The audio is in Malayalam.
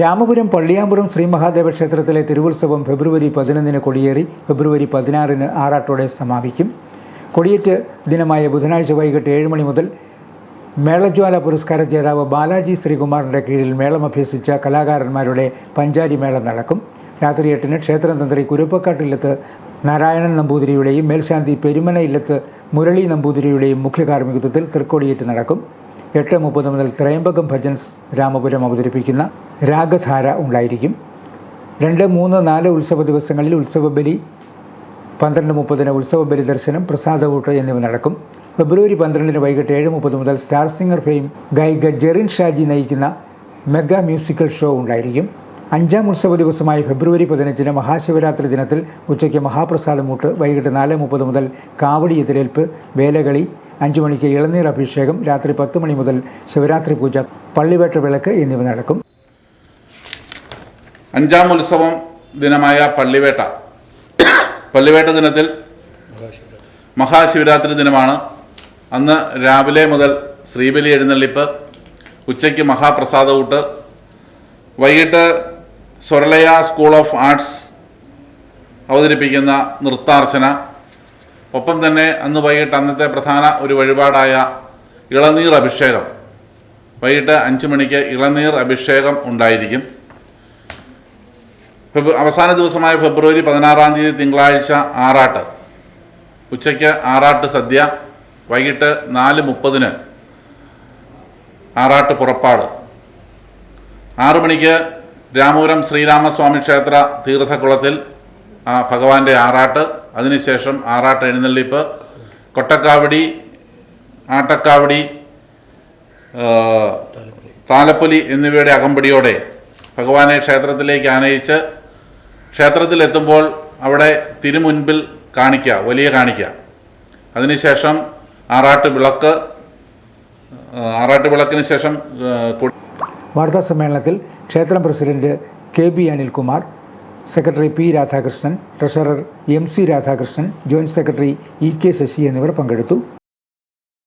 രാമപുരം പള്ളിയാമ്പുറം ശ്രീ മഹാദേവ ക്ഷേത്രത്തിലെ തിരുവുത്സവം ഫെബ്രുവരി പതിനൊന്നിന് കൊടിയേറി ഫെബ്രുവരി പതിനാറിന് ആറാട്ടോടെ സമാപിക്കും. കൊടിയേറ്റ് ദിനമായ ബുധനാഴ്ച വൈകിട്ട് ഏഴ് മണി മുതൽ മേളജ്വാല പുരസ്കാര ജേതാവ് ബാലാജി ശ്രീകുമാറിന്റെ കീഴിൽ മേളം അഭ്യസിച്ച കലാകാരന്മാരുടെ പഞ്ചാരി മേളം നടക്കും. രാത്രി എട്ടിന് ക്ഷേത്രം തന്ത്രി കുരുപ്പക്കാട്ടില്ലത്ത് നാരായണൻ നമ്പൂതിരിയുടെയും മേൽശാന്തി പെരുമന ഇല്ലത്ത് മുരളി നമ്പൂതിരിയുടെയും മുഖ്യ കാർമ്മികത്വത്തിൽ തൃക്കൊടിയേറ്റ് നടക്കും. എട്ട് മുപ്പത് മുതൽ ത്രയംബകം ഭജൻസ് രാമപുരം അവതരിപ്പിക്കുന്ന രാഗധാര ഉണ്ടായിരിക്കും. രണ്ട് മൂന്ന് നാല് ഉത്സവ ദിവസങ്ങളിൽ ഉത്സവ ബലി പന്ത്രണ്ട് മുപ്പതിന് ഉത്സവ ബലി ദർശനം പ്രസാദവൂട്ട് എന്നിവ നടക്കും. ഫെബ്രുവരി പന്ത്രണ്ടിന് വൈകിട്ട് ഏഴ് മുപ്പത് മുതൽ സ്റ്റാർ സിംഗർ ഫെയിം ഗായിക ജെറിൻ ഷാജി നയിക്കുന്ന മെഗാ മ്യൂസിക്കൽ ഷോ ഉണ്ടായിരിക്കും. അഞ്ചാം ഉത്സവ ദിവസമായ ഫെബ്രുവരി പതിനഞ്ചിന് മഹാശിവരാത്രി ദിനത്തിൽ ഉച്ചയ്ക്ക് മഹാപ്രസാദമൂട്ട് വൈകിട്ട് നാല് മുപ്പത് മുതൽ കാവടി എതിരേൽപ്പ് വേലകളി അഞ്ചു മണിക്ക് ഇളനീർ അഭിഷേകം രാത്രി പത്ത് മണി മുതൽ ശിവരാത്രി പൂജ പള്ളിവേട്ട വിളക്ക് എന്നിവ നടക്കും. അഞ്ചാം ഉത്സവം ദിനമായ പള്ളിവേട്ട. പള്ളിവേട്ട ദിനത്തിൽ മഹാശിവരാത്രി ദിനമാണ്. അന്ന് രാവിലെ മുതൽ ശ്രീബലി എഴുന്നള്ളിപ്പ് ഉച്ചയ്ക്ക് മഹാപ്രസാദകൂട്ട് വൈകിട്ട് സ്വരലയ സ്കൂൾ ഓഫ് ആർട്സ് അവതരിപ്പിക്കുന്ന നൃത്താർച്ചന ഒപ്പം തന്നെ അന്ന് വൈകിട്ട് അന്നത്തെ പ്രധാന ഒരു വഴിപാടായ ഇളനീർ അഭിഷേകം. വൈകിട്ട് അഞ്ച് മണിക്ക് ഇളനീർ അഭിഷേകം ഉണ്ടായിരിക്കും. അവസാന ദിവസമായ ഫെബ്രുവരി പതിനാറാം തീയതി തിങ്കളാഴ്ച ആറാട്ട്. ഉച്ചയ്ക്ക് ആറാട്ട് സദ്യ വൈകിട്ട് നാല് മുപ്പതിന് ആറാട്ട് പുറപ്പാട്. ആറു മണിക്ക് രാമപുരം ശ്രീരാമസ്വാമി ക്ഷേത്ര തീർത്ഥക്കുളത്തിൽ ആ ഭഗവാന്റെ ആറാട്ട്. അതിനുശേഷം ആറാട്ട് എഴുന്നള്ളിപ്പ് കൊട്ടക്കാവടി ആട്ടക്കാവടി താലപ്പൊലി എന്നിവയുടെ അകമ്പടിയോടെ ഭഗവാനെ ക്ഷേത്രത്തിലേക്ക് ആനയിച്ച് ക്ഷേത്രത്തിലെത്തുമ്പോൾ അവിടെ തിരുമുൻപിൽ കാണിക്കുക വലിയ കാണിക്കുക. അതിനുശേഷം ആറാട്ട് വിളക്ക് ആറാട്ട് വിളക്കിന് ശേഷം വാർത്താ സമ്മേളനത്തിൽ ക്ഷേത്രം president K B Anilkumar secretary P Radhakrishnan treasurer M C Radhakrishnan joint secretary E K Sasi എന്നിവർ പങ്കെടുത്തു.